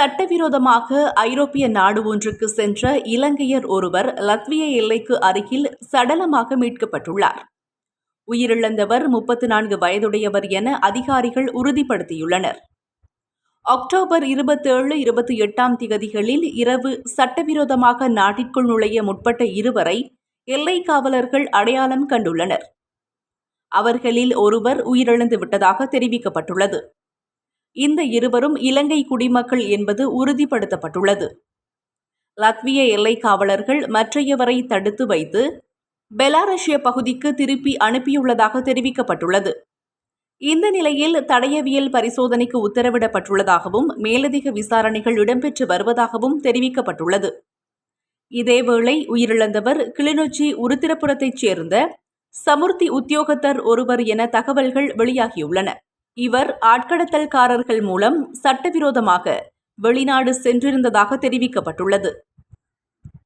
சட்டவிரோதமாக ஐரோப்பிய நாடு ஒன்றுக்கு சென்ற இலங்கையர் ஒருவர் லத்விய எல்லைக்கு அருகில் சடலமாக மீட்கப்பட்டுள்ளார். உயிரிழந்தவர் முப்பத்து நான்கு வயதுடையவர் என அதிகாரிகள் உறுதிப்படுத்தியுள்ளனர். அக்டோபர் இருபத்தேழு இருபத்தி எட்டாம் திகதிகளில் இரவு சட்டவிரோதமாக நாட்டிற்குள் நுழைய முற்பட்ட இருவரை எல்லை காவலர்கள் அடையாளம் கண்டுள்ளனர். அவர்களில் ஒருவர் உயிரிழந்து விட்டதாக தெரிவிக்கப்பட்டுள்ளது. இந்த இருவரும் இலங்கை குடிமக்கள் என்பது உறுதிப்படுத்தப்பட்டுள்ளது. லத்விய எல்லை காவலர்கள் மற்றையவரை தடுத்து வைத்து பெலாரஷ்ய பகுதிக்கு திருப்பி அனுப்பியுள்ளதாக தெரிவிக்கப்பட்டுள்ளது. இந்த நிலையில் தடயவியல் பரிசோதனைக்கு உத்தரவிடப்பட்டுள்ளதாகவும் மேலதிக விசாரணைகள் இடம்பெற்று வருவதாகவும் தெரிவிக்கப்பட்டுள்ளது. இதேவேளை உயிரிழந்தவர் கிளிநொச்சி உருத்திரபுரத்தைச் சேர்ந்த சமுர்த்தி உத்தியோகத்தர் ஒருவர் என தகவல்கள் வெளியாகியுள்ளன. இவர் ஆட்கடத்தல்காரர்கள் மூலம் சட்டவிரோதமாக வெளிநாடு சென்றிருந்ததாக தெரிவிக்கப்பட்டுள்ளது.